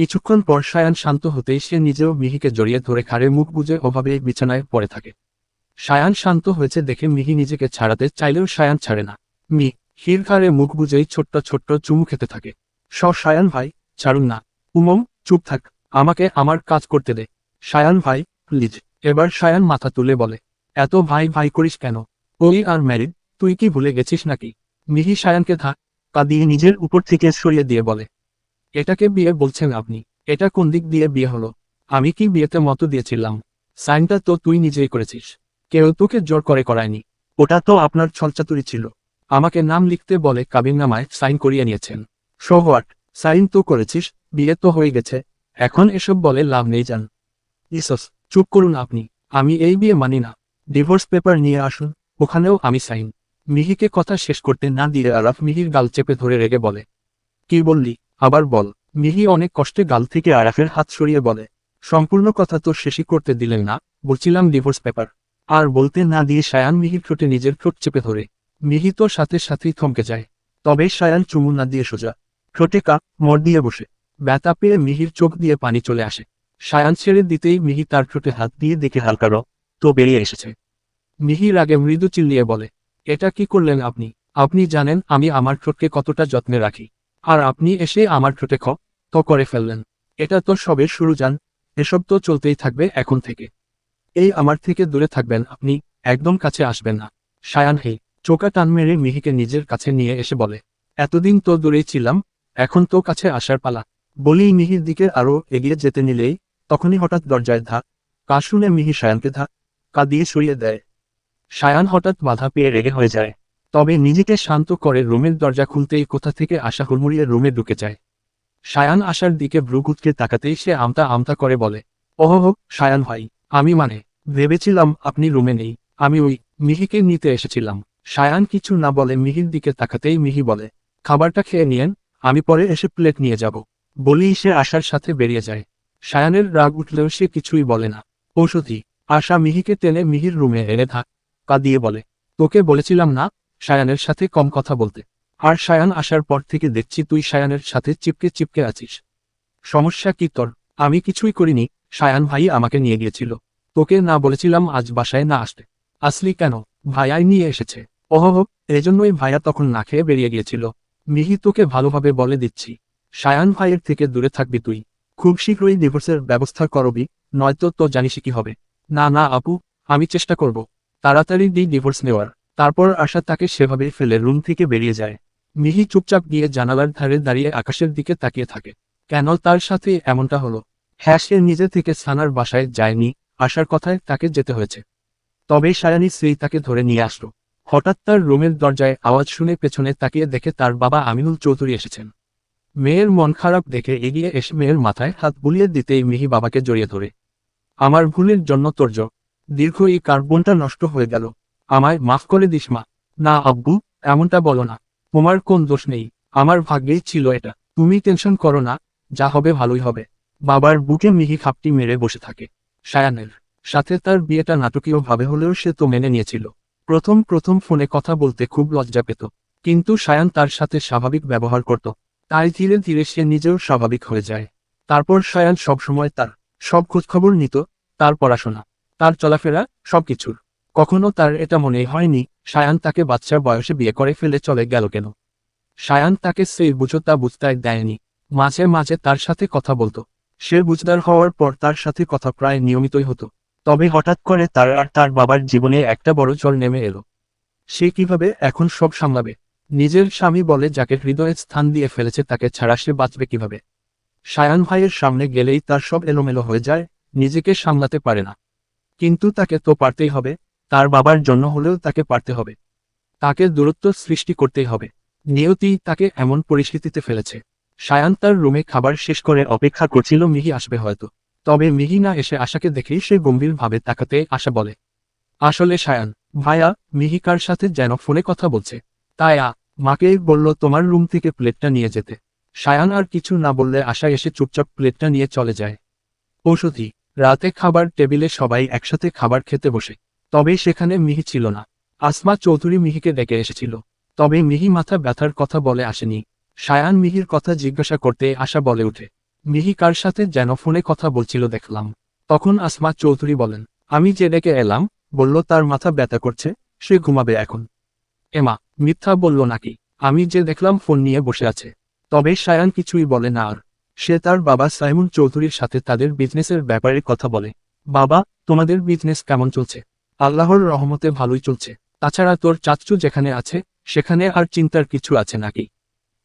কিছুক্ষণ পর সায়ান শান্ত হতেই সে নিজেও মিহিকে জড়িয়ে ধরে খাড়ে মুখ বুজে ওভাবে বিছানায় পড়ে থাকে। সায়ান শান্ত হয়েছে দেখে মিহি নিজেকে ছাড়াতে চাইলেও সায়ান ছাড়ে না। মি হির ঘাড়ে মুখ বুঝেই ছোট্ট ছোট্ট চুমু খেতে থাকে। স, সায়ান ভাই, ছাড়ুন না। উমম চুপ থাক। আমাকে আমার কাজ করতে দে। সায়ান ভাই, প্লিজ। এবার সায়ান মাথা তুলে বলে, এত ভাই ভাই করিস কেন? ওই আর ম্যারিড, তুই কি ভুলে গেছিস নাকি? মিহি সায়ানকে থাক পা দিয়ে নিজের উপর থেকে সরিয়ে দিয়ে বলে এটাকে বিয়ে বলছেন আপনি। এটা কোন দিক দিয়ে বিয়ে হলো? আমি কি বিয়েতে মতো দিয়েছিলাম? সাইনটা তো তুই নিজেই করেছিস। কেউ তোকে জোর করে করায়নি। ওটা তো আপনার ছলচাতুরি ছিল। আমাকে নাম লিখতে বলে কাবিননামায় সাইন করিয়ে নিয়েছেন। সো সাইন তো করেছিস, বিয়ে তো হয়ে গেছে। এখন এসব বলে লাভ নেই যান ইসস, চুপ করুন আপনি। আমি এই বিয়ে মানি না। ডিভোর্স পেপার নিয়ে আসুন, ওখানেও আমি সাইন। মিহিকে কথা শেষ করতে না দিয়ে আরাফ মিহির গাল চেপে ধরে রেগে বলে, কি বললি? আবার বল, মিহি অনেক কষ্টে গাল থেকে আরাফের হাত সরিয়ে বলে, সম্পূর্ণ কথা তো শেষই করতে দিলেন না, বলছিলাম ডিভোর্স পেপার আর বলতে না দিয়ে সায়ান মিহির ঠোঁটে নিজের ঠোঁট চেপে ধরে। মিহি তো সাথে সাথেই থমকে যায়। তবে সায়ান চুমু না দিয়ে সোজা। ঠোঁটে কাপ মর দিয়ে বসে। ব্যথা পেয়ে মিহির চোখ দিয়ে পানি চলে আসে। সায়ান ছেড়ে দিতেই মিহি তার ঠোঁটে হাত দিয়ে দেখে হালকা র তো বেরিয়ে এসেছে। মিহির আগে মৃদু চিল্লিয়ে বলে, এটা কি করলেন আপনি? আপনি জানেন আমি আমার ঠোঁটকে কতটা যত্নে রাখি। আর আপনি এসে আমার ঠোঁটে খ, তো করে ফেললেন। এটা তো সবে শুরু যান এসব তো চলতেই থাকবে এখন থেকে। এই আমার থেকে দূরে থাকবেন আপনি, একদম কাছে আসবেন না। সায়ান হে চোকা টান মেরে মিহিকে নিজের কাছে নিয়ে এসে বলে, এতদিন তো দূরেই ছিলাম, এখন তো কাছে আসার পালা। বলেই মিহির দিকে আরও এগিয়ে যেতে নিলেই, তখনই হঠাৎ দরজায় ধা কা শুনে মিহি সায়ানকে ধা কা দিয়ে সরিয়ে দেয়। সায়ান হঠাৎ বাধা পেয়ে রেগে হয়ে যায়। তবে নিজেকে শান্ত করে রুমের দরজা খুলতেই কোথা থেকে আশা হুড়মুড়িয়ে রুমে ঢুকে যায়। সায়ান আসার দিকে ভ্রুকুটকে তাকাতেই সে আমতা আমতা করে বলে, ওহ সায়ান ভাই, আমি মানে ভেবেছিলাম আপনি রুমে নেই, আমি ওই মিহিকে নিতে এসেছিলাম। সায়ান কিছু না বলে মিহির দিকে তাকাতেই মিহি বলে, খাবারটা খেয়ে নিয়েন, আমি পরে এসে প্লেট নিয়ে যাব। বলেই সে আশার সাথে বেরিয়ে যায়। সায়ানের রাগ উঠলেও সে কিছুই বলে না। ঔষধি, আশা মিহিকে টেনে মিহির রুমে এনে থাক কা দিয়ে বলে, তোকে বলেছিলাম না সায়ানের সাথে কম কথা বলতে। আর সায়ান আসার পর থেকে দেখছি তুই সায়ানের সাথে চিপকে চিপকে আছিস। সমস্যা কি তোর? আমি কিছুই করিনি, সায়ান ভাই আমাকে নিয়ে গিয়েছিল। তোকে না বলেছিলাম আজ বাসায় না আসতে। আসলি কেন? ভাইয়াই নিয়ে এসেছে। ওহ এজন্যই ভাইয়া তখন না খেয়ে বেরিয়ে গিয়েছিল। মিহি তোকে ভালোভাবে বলে দিচ্ছি। সায়ান ভাইয়ের থেকে দূরে থাকবি তুই। খুব শীঘ্রই ডিভোর্সের ব্যবস্থা করবি, নয়তো তো জানিসই কি হবে। না না, আপু, আমি চেষ্টা করব। তাড়াতাড়ি দি ডিভোর্স নেওয়ার। তারপর আশা তাকে সেভাবে ফেলে রুম থেকে বেরিয়ে যায়। মিহি চুপচাপ গিয়ে জানালার ধারে দাঁড়িয়ে আকাশের দিকে তাকিয়ে থাকে। কেন তার সাথে এমনটা হলো? হ্যাঁ সে নিজে থেকে সানার বাসায় যায়নি, আসার কথায় তাকে যেতে হয়েছে। তবে সায়ানি স্ত্রী তাকে ধরে নিয়ে আসলো। হঠাৎ তার রুমের দরজায় আওয়াজ শুনে পেছনে তাকিয়ে দেখে তার বাবা আমিনুল চৌধুরী এসেছেন। মেয়ের মন খারাপ দেখে এগিয়ে এসে মেয়ের মাথায় হাত বুলিয়ে দিতেই মিহি বাবাকে জড়িয়ে ধরে। আমার ভুলের জন্য তোর দীর্ঘ এই কার্বনটা নষ্ট হয়ে গেল আমায় মাফ করে দিস, মা। না, আব্বু, এমনটা বলো না। তোমার কোন দোষ নেই? আমার ভাগ্যেই ছিল এটা। তুমি টেনশন করো না, যা হবে ভালোই হবে। বাবার বুকে মিহি খাপটি মেরে বসে থাকে। সায়ানের সাথে তার বিয়েটা নাটকীয় ভাবে হলেও সে তো মেনে নিয়েছিল। প্রথম প্রথম ফোনে কথা বলতে খুব লজ্জা পেত। কিন্তু সায়ান তার সাথে স্বাভাবিক ব্যবহার করত। তাই ধীরে ধীরে সে নিজেও স্বাভাবিক হয়ে যায়। তারপর সায়ান সবসময় তার সব খোঁজখবর নিত, তার পড়াশোনা, তার চলাফেরা, সবকিছুর। কখনো তার এটা মনে হয়নি, সায়ান তাকে বাচ্চার বয়সে বিয়ে করে ফেলে চলে গেল কেন? সায়ান তাকে সেই বুঝো তা বুঝতাই দেয়নি, মাঝে মাঝে তার সাথে কথা বলতো। সে বুঝদার হওয়ার পর তার সাথে কথা প্রায় নিয়মিতই হতো। তবে হঠাৎ করে তার আর তার বাবার জীবনে একটা বড় জল নেমে এলো। সে কীভাবে এখন সব সামলাবে? নিজের স্বামী বলে যাকে হৃদয়ে স্থান দিয়ে ফেলেছে তাকে ছাড়া সে বাঁচবে কীভাবে? সায়ান ভাইয়ের সামনে গেলেই তার সব এলোমেলো হয়ে যায়, নিজেকে সামলাতে পারে না। কিন্তু তাকে তো পারতেই হবে তার বাবার জন্য হলেও তাকে পারতে হবে। তাকে দূরত্ব সৃষ্টি করতেই হবে। নিয়তি তাকে এমন পরিস্থিতিতে ফেলেছে। সায়ান তার রুমে খাবার শেষ করে অপেক্ষা করছিল মিহি আসবে হয়তো। তবে মিহি না এসে আশাকে দেখেই সে গম্ভীরভাবে তাকাতে আশা বলে, আসলে সায়ান ভাইয়া মিহিকার সাথে যেন ফোনে কথা বলছে? তাই আ মাকেই বলল তোমার রুম থেকে প্লেটটা নিয়ে যেতে সায়ান আর কিছু না বললে আশা এসে চুপচাপ প্লেটটা নিয়ে চলে যায়। ঔষধি, রাতে খাবার টেবিলে সবাই একসাথে খাবার খেতে বসে। তবে সেখানে মিহি ছিল না। আসমা চৌধুরী মিহিকে ডেকে এসেছিল। তবে মিহি মাথা ব্যথার কথা বলে আসেনি। সায়ান মিহির কথা জিজ্ঞাসা করতে আশা বলে উঠে মিহি কার সাথে যেন ফোনে কথা বলছিল দেখলাম। তখন আসমা চৌধুরী বলেন, আমি যে ডেকে এলাম, বলল, তার মাথা ব্যথা করছে, সে ঘুমাবে এখন। এমা, মিথ্যা বলল নাকি? আমি যে দেখলাম ফোন নিয়ে বসে আছে। তবে সায়ান কিছুই বলে না আর। সে তার বাবা সাইমুন চৌধুরীর সাথে তাদের বিজনেসের ব্যাপারে কথা বলে, বাবা, তোমাদের বিজনেস কেমন চলছে? আল্লাহর রহমতে ভালোই চলছে। তাছাড়া তোর চাচ্চু যেখানে আছে, সেখানে আর চিন্তার কিছু আছে নাকি?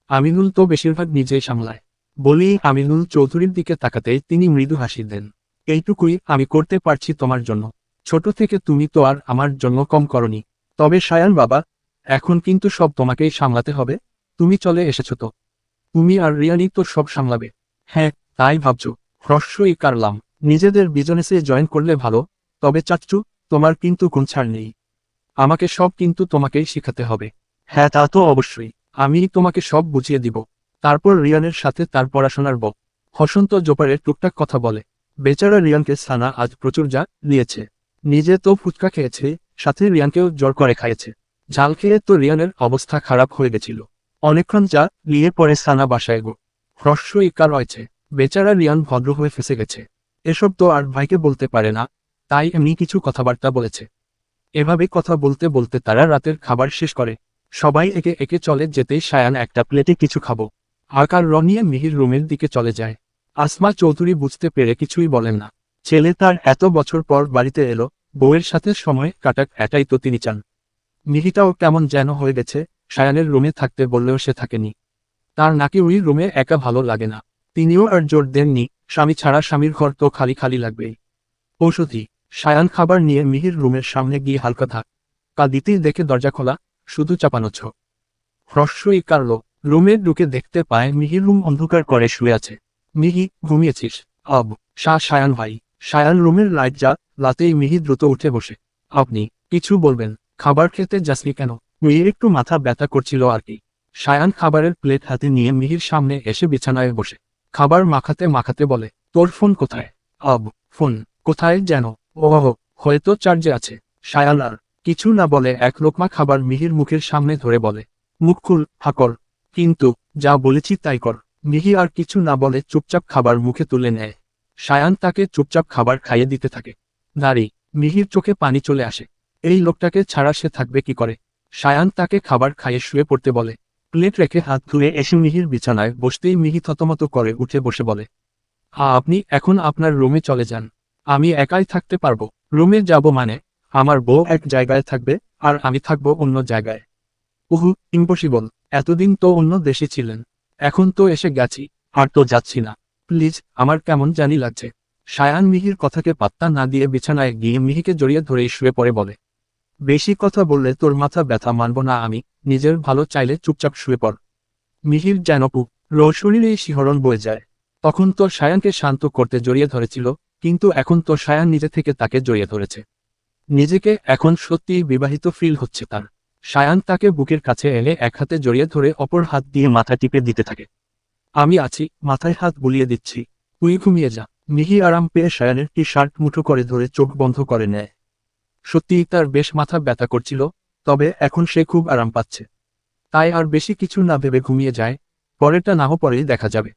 আমিনুল তো বেশিরভাগ নিজেই সামলায়। বলি, আমিনুল চৌধুরীর দিকে তাকাতেই তিনি মৃদু হাসি দেন। এইটুকুই আমি করতে পারছি তোমার জন্য। ছোট থেকে তুমি তো আর আমার জন্য কম করনি। তবে সায়ান বাবা, এখন কিন্তু সব তোমাকেই সামলাতে হবে। তুমি চলে এসেছ তো। তুমি আর রিয়ানি তো সব সামলাবে। হ্যাঁ তাই ভাবছ। হ্রস্বই কারলাম। নিজেদের বিজনেসে জয়েন করলে ভালো। তবে চাচ্চু তোমার কিন্তু কোন ছাড় নেই। আমাকে সব কিন্তু তোমাকেই শিখাতে হবে। হ্যাঁ তা তো অবশ্যই। আমি তোমাকে সব বুঝিয়ে দিব। তারপর রিয়ানের সাথে তার পড়াশোনার বক হসন্ত জোপারের টুকটাক কথা বলে। বেচারা রিয়ানকে সানা আজ প্রচুর যা নিয়েছে। নিজে তো ফুচকা খেয়েছে সাথে রিয়ানকেও জোর করে খাইয়েছে। ঝাল খেয়ে তো রিয়ানের অবস্থা খারাপ হয়ে গেছিল। অনেকক্ষণ যা নিয়ে পরে সানা বাসায় গো। হ্রস্ব ইকা রয়েছে। বেচারা রিয়ান ভদ্র হয়ে ফেসে গেছে। এসব তো আর ভাইকে বলতে পারে না। তাই এমনি কিছু কথাবার্তা বলেছে। এভাবে কথা বলতে বলতে তারা রাতের খাবার শেষ করে। সবাই একে একে চলে যেতেই সায়ান একটা প্লেটে কিছু খাব। আকার র নিয়ে মিহির রুমের দিকে চলে যায়। আসমা চৌধুরী বুঝতে পেরে কিছুই বলেন না। ছেলে তার এত বছর পর বাড়িতে এলো, বউয়ের সাথে সময় কাটাক এটাই তো তিনি চান। মিহিটাও কেমন যেন হয়ে গেছে, সায়ানের রুমে থাকতে বললেও সে থাকেনি। তার নাকি ওই রুমে একা ভালো লাগে না। তিনিও আর জোর দেননি, স্বামী ছাড়া স্বামীর ঘর তো খালি খালি লাগবেই। ঔষধি সায়ান খাবার নিয়ে মিহির রুমের সামনে গিয়ে হালকা থাক কাঁদিতেই দেখে দরজা খোলা, শুধু চাপানো ছ হ্রস্বই কারল রুমে ঢুকে দেখতে পায় মিহির রুম অন্ধকার করে শুয়ে আছে। মিহি, ঘুমিয়েছিস? আব শাহ সায়ান ভাই। সায়ান রুমের লাইট যা লাতেই মিহি দ্রুত উঠে বসে। আপনি, কিছু বলবেন? খাবার খেতে যাসনি কেন? মিহির একটু মাথা ব্যথা করছিল আর কি। সায়ান খাবারের প্লেট হাতে নিয়ে মিহির সামনে এসে বিছানায় বসে। খাবার মাখাতে মাখাতে বলে, তোর ফোন কোথায়? আব, ফোন, কোথায় যেন? ওহ, হয়তো চার্জে আছে। সায়ান আর কিছু না বলে এক লোকমা খাবার মিহির মুখের সামনে ধরে বলে মুখ খুল হাকর, কিন্তু যা বলেছি তাই কর। মিহি আর কিছু না বলে চুপচাপ খাবার মুখে তুলে নেয়। সায়ান তাকে চুপচাপ খাবার খাইয়ে দিতে থাকে। নারী, মিহির চোখে পানি চলে আসে। এই লোকটাকে ছাড়া সে থাকবে কি করে? সায়ান তাকে খাবার খাইয়ে শুয়ে পড়তে বলে। প্লেট রেখে হাত ধুয়ে এসে মিহির বিছানায় বসতেই মিহি থতমত করে উঠে বসে বলে, আ, আপনি এখন আপনার রুমে চলে যান। আমি একাই থাকতে পারব। রুমে যাব মানে আমার বউ এক জায়গায় থাকবে, আর আমি থাকব অন্য জায়গায়। উহু ইম্পসিবল এতদিন তো অন্য দেশে ছিলেন। এখন তো এসে গেছি, আর তো যাচ্ছি না। প্লিজ, আমার কেমন জানি লাগছে। সায়ান মিহির কথাকে পাত্তা না দিয়ে বিছানায় গিয়ে মিহিকে জড়িয়ে ধরেই শুয়ে পড়ে বলে, বেশি কথা বললে তোর মাথা ব্যথা মানব না আমি, নিজের ভালো চাইলে চুপচাপ শুয়ে পড়। মিহির যেন পুক রোশরীরেই শিহরণ বয়ে যায়। তখন তো সায়ানকে শান্ত করতে জড়িয়ে ধরেছিল কিন্তু এখন তো সায়ান নিজে থেকে তাকে জড়িয়ে ধরেছে। নিজেকে এখন সত্যিই বিবাহিত ফিল হচ্ছে তার। সায়ান তাকে বুকের কাছে এনে এক হাতে জড়িয়ে ধরে অপর হাত দিয়ে মাথা টিপে দিতে থাকে। আমি আছি, মাথায় হাত বুলিয়ে দিচ্ছি। তুই ঘুমিয়ে যা। মিহি আরাম পেয়ে সায়ানের টি শার্ট মুঠো করে ধরে চোখ বন্ধ করে নেয়। সত্যিই তার বেশ মাথা ব্যথা করছিল, তবে এখন সে খুব আরাম পাচ্ছে। তাই আর বেশি কিছু না ভেবে ঘুমিয়ে যায়, পরেরটা নাহ পরেই দেখা যাবে।